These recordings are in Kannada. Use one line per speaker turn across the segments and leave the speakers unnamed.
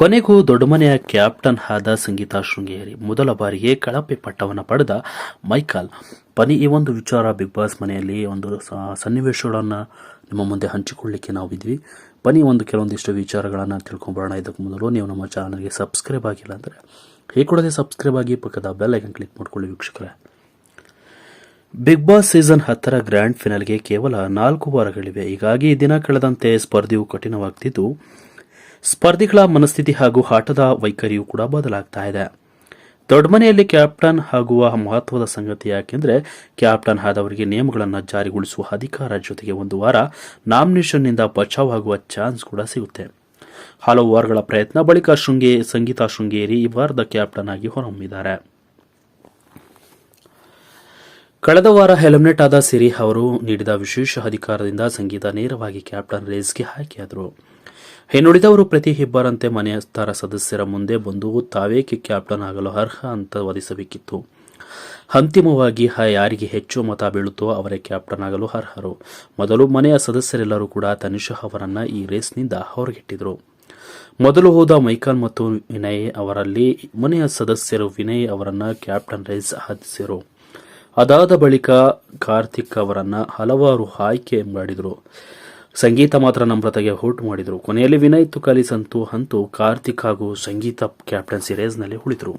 ಕೊನೆಗೂ ದೊಡ್ಡಮನೆಯ ಕ್ಯಾಪ್ಟನ್ ಆದ ಸಂಗೀತಾ ಶೃಂಗೇರಿ ಮೊದಲ ಬಾರಿಗೆ ಕಳಪೆ ಪಟ್ಟವನ್ನು ಪಡೆದ ಮೈಕಲ್. ಬನ್ನಿ, ಈ ಒಂದು ವಿಚಾರ ಬಿಗ್ ಬಾಸ್ ಮನೆಯಲ್ಲಿ ಒಂದು ಸನ್ನಿವೇಶಗಳನ್ನು ನಿಮ್ಮ ಮುಂದೆ ಹಂಚಿಕೊಳ್ಳಿಕ್ಕೆ ನಾವು ಇದ್ವಿ ಬನ್ನಿ, ಒಂದು ಕೆಲವೊಂದಿಷ್ಟು ವಿಚಾರಗಳನ್ನು ತಿಳ್ಕೊಂಬರೋಣ. ಇದಕ್ಕೆ ಮೊದಲು ನೀವು ನಮ್ಮ ಚಾನಲ್ಗೆ ಸಬ್ಸ್ಕ್ರೈಬ್ ಆಗಿಲ್ಲ ಅಂದರೆ ಈ ಸಬ್ಸ್ಕ್ರೈಬ್ ಆಗಿ ಪಕ್ಕದ ಬೆಲ್ ಐಕನ್ ಕ್ಲಿಕ್ ಮಾಡ್ಕೊಳ್ಳಿ ವೀಕ್ಷಕರೇ. ಬಿಗ್ ಬಾಸ್ ಸೀಸನ್ ಹತ್ತರ ಗ್ರ್ಯಾಂಡ್ ಫಿನಲ್ಗೆ ಕೇವಲ ನಾಲ್ಕು ವಾರಗಳಿವೆ. ಹೀಗಾಗಿ ದಿನ ಕಳೆದಂತೆ ಸ್ಪರ್ಧೆಯು ಕಠಿಣವಾಗ್ತಿದ್ದು. ಸ್ಪರ್ಧಿಗಳ ಮನಸ್ಥಿತಿ ಹಾಗೂ ಆಟದ ವೈಖರಿಯೂ ಕೂಡ ಬದಲಾಗ್ತಾ ಇದೆ. ದೊಡ್ಡಮನೆಯಲ್ಲಿ ಕ್ಯಾಪ್ಟನ್ ಆಗುವ ಮಹತ್ವದ ಸಂಗತಿ ಯಾಕೆಂದ್ರೆ, ಕ್ಯಾಪ್ಟನ್ ಆದವರಿಗೆ ನಿಯಮಗಳನ್ನು ಜಾರಿಗೊಳಿಸುವ ಅಧಿಕಾರ ಜೊತೆಗೆ ಒಂದು ವಾರ ನಾಮಿನೇಷನ್ನಿಂದ ಬಚಾವಾಗುವ ಚಾನ್ಸ್ ಕೂಡ ಸಿಗುತ್ತೆ. ಹಲವು ವಾರಗಳ ಪ್ರಯತ್ನ ಬಳಿಕ ಶೃಂಗೇ ಸಂಗೀತಾ ಶೃಂಗೇರಿ ಈ ವಾರದ ಕ್ಯಾಪ್ಟನ್ ಆಗಿ ಹೊರಹೊಮ್ಮಿದ್ದಾರೆ. ಕಳೆದ ವಾರ ಹೆಲಮ್ನೆಟ್ ಆದ ಸಿರಿ ಅವರು ನೀಡಿದ ವಿಶೇಷ ಅಧಿಕಾರದಿಂದ ಸಂಗೀತ ನೇರವಾಗಿ ಕ್ಯಾಪ್ಟನ್ ರೇಸ್ಗೆ ಆಯ್ಕೆಯಾದರು ಇನ್ನುಳಿದವರು ಪ್ರತಿ ಇಬ್ಬರಂತೆ ಮನೆಯ ತರ ಸದಸ್ಯರ ಮುಂದೆ ಬಂದು ತಾವೇಕೆ ಕ್ಯಾಪ್ಟನ್ ಆಗಲು ಅರ್ಹ ಅಂತ ವಾದಿಸಬೇಕಿತ್ತು. ಅಂತಿಮವಾಗಿ ಹ ಯಾರಿಗೆ ಹೆಚ್ಚು ಮತ ಬೀಳುತ್ತೋ ಅವರೇ ಕ್ಯಾಪ್ಟನ್ ಆಗಲು ಅರ್ಹರು. ಮೊದಲು ಮನೆಯ ಸದಸ್ಯರೆಲ್ಲರೂ ಕೂಡ ತನಿಷಾ ಅವರನ್ನ ಈ ರೇಸ್ನಿಂದ ಹೊರಗಿಟ್ಟಿದ್ರು. ಮೊದಲು ಹೋದ ಮೈಕಲ್ ಮತ್ತು ವಿನಯ್ ಅವರಲ್ಲಿ ಮನೆಯ ಸದಸ್ಯರು ವಿನಯ್ ಅವರನ್ನ ಕ್ಯಾಪ್ಟನ್ ರೇಸ್ ಆದಿಸಿದರು ಅದಾದ ಬಳಿಕ ಕಾರ್ತಿಕ್ ಅವರನ್ನ ಹಲವಾರು ಆಯ್ಕೆ ಮಾಡಿದರು. ಸಂಗೀತ ಮಾತ್ರ ನಮ್ರತೆಗೆ ಹೋಟ್ ಮಾಡಿದರು. ಕೊನೆಯಲ್ಲಿ ವಿನಯ್ ತುಕಾಲಿ ಸಂತು ಅಂತೂ ಕಾರ್ತಿಕ್ ಹಾಗೂ ಸಂಗೀತ ಕ್ಯಾಪ್ಟನ್ಸಿ ರೇಸ್ನಲ್ಲಿ ಉಳಿದರು.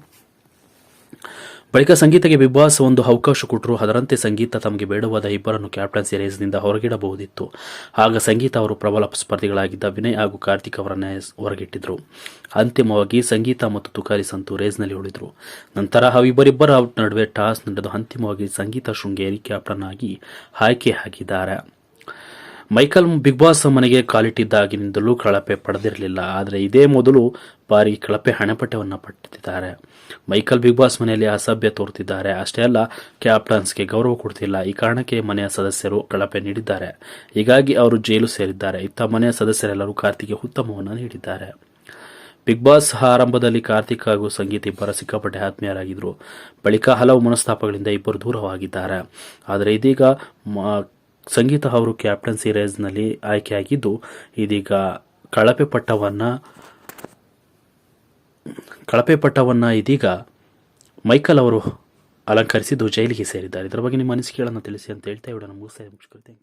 ಬಳಿಕ ಸಂಗೀತಕ್ಕೆ ಬಿಗ್ ಬಾಸ್ ಒಂದು ಅವಕಾಶ ಕೊಟ್ಟರು. ಅದರಂತೆ ಸಂಗೀತ ತಮಗೆ ಬೇಡವಾದ ಇಬ್ಬರನ್ನು ಕ್ಯಾಪ್ಟನ್ಸಿ ರೇಸ್ನಿಂದ ಹೊರಗಿಡಬಹುದಿತ್ತು. ಆಗ ಸಂಗೀತ ಅವರು ಪ್ರಬಲ ಸ್ಪರ್ಧಿಗಳಾಗಿದ್ದ ವಿನಯ್ ಹಾಗೂ ಕಾರ್ತಿಕ್ ಅವರನ್ನೇ ಹೊರಗಿಟ್ಟಿದ್ರು. ಅಂತಿಮವಾಗಿ ಸಂಗೀತ ಮತ್ತು ತುಕಾರಿ ಸಂತು ರೇಸ್ನಲ್ಲಿ ಉಳಿದರು. ನಂತರ ಅವಿಬ್ಬರಿಬ್ಬರ ನಡುವೆ ಟಾಸ್ ನಡೆದು ಅಂತಿಮವಾಗಿ ಸಂಗೀತ ಶೃಂಗೇರಿ ಕ್ಯಾಪ್ಟನ್ ಆಗಿ ಆಯ್ಕೆ ಆಗಿದ್ದಾರೆ ಮೈಕಲ್ ಬಿಗ್ ಬಾಸ್ ಮನೆಗೆ ಕಾಲಿಟ್ಟಿದ್ದಾಗಿನಿಂದಲೂ ಕಳಪೆ ಪಡೆದಿರಲಿಲ್ಲ. ಆದರೆ ಇದೇ ಮೊದಲು ಬಾರಿ ಕಳಪೆ ಹಣೆಪಟ್ಟವನ್ನು ಪಟ್ಟಿದ್ದಾರೆ. ಮೈಕಲ್ ಬಿಗ್ ಬಾಸ್ ಮನೆಯಲ್ಲಿ ಅಸಭ್ಯ ತೋರುತ್ತಿದ್ದಾರೆ. ಅಷ್ಟೇ ಅಲ್ಲ, ಕ್ಯಾಪ್ಟನ್ಸ್ಗೆ ಗೌರವ ಕೊಡ್ತಿಲ್ಲ. ಈ ಕಾರಣಕ್ಕೆ ಮನೆಯ ಸದಸ್ಯರು ಕಳಪೆ ನೀಡಿದ್ದಾರೆ. ಹೀಗಾಗಿ ಅವರು ಜೈಲು ಸೇರಿದ್ದಾರೆ. ಇತ್ತ ಮನೆಯ ಸದಸ್ಯರೆಲ್ಲರೂ ಕಾರ್ತಿಗೆ ಉತ್ತಮವನ್ನು ನೀಡಿದ್ದಾರೆ. ಬಿಗ್ ಬಾಸ್ ಆರಂಭದಲ್ಲಿ ಕಾರ್ತಿಕ್ ಹಾಗೂ ಸಂಗೀತ ಇಬ್ಬರ ಸಿಕ್ಕಾಪಟ್ಟೆ ಆತ್ಮೀಯರಾಗಿದ್ದರು. ಬಳಿಕ ಹಲವು ಮನಸ್ತಾಪಗಳಿಂದ ಇಬ್ಬರು ದೂರವಾಗಿದ್ದಾರೆ. ಆದರೆ ಇದೀಗ ಸಂಗೀತ ಅವರು ಕ್ಯಾಪ್ಟನ್ಸಿ ರೇಸ್ನಲ್ಲಿ ಆಯ್ಕೆಯಾಗಿದ್ದು, ಇದೀಗ ಕಳಪೆ ಪಟ್ಟವನ್ನು ಕಳಪೆ ಪಟ್ಟವನ್ನು ಇದೀಗ ಮೈಕಲ್ ಅವರು ಅಲಂಕರಿಸಿದ್ದು ಜೈಲಿಗೆ ಸೇರಿದ್ದಾರೆ. ಇದರ ಬಗ್ಗೆ ನಿಮ್ಮ ಅನಿಸಿಕೆಗಳನ್ನು ತಿಳಿಸಿ ಅಂತ ಹೇಳ್ತಾ ಇವಡನ್ನು ಮುಗಿಸ್ತಾ ಮುಗಿಸ್ಕೊಳ್ತೇನೆ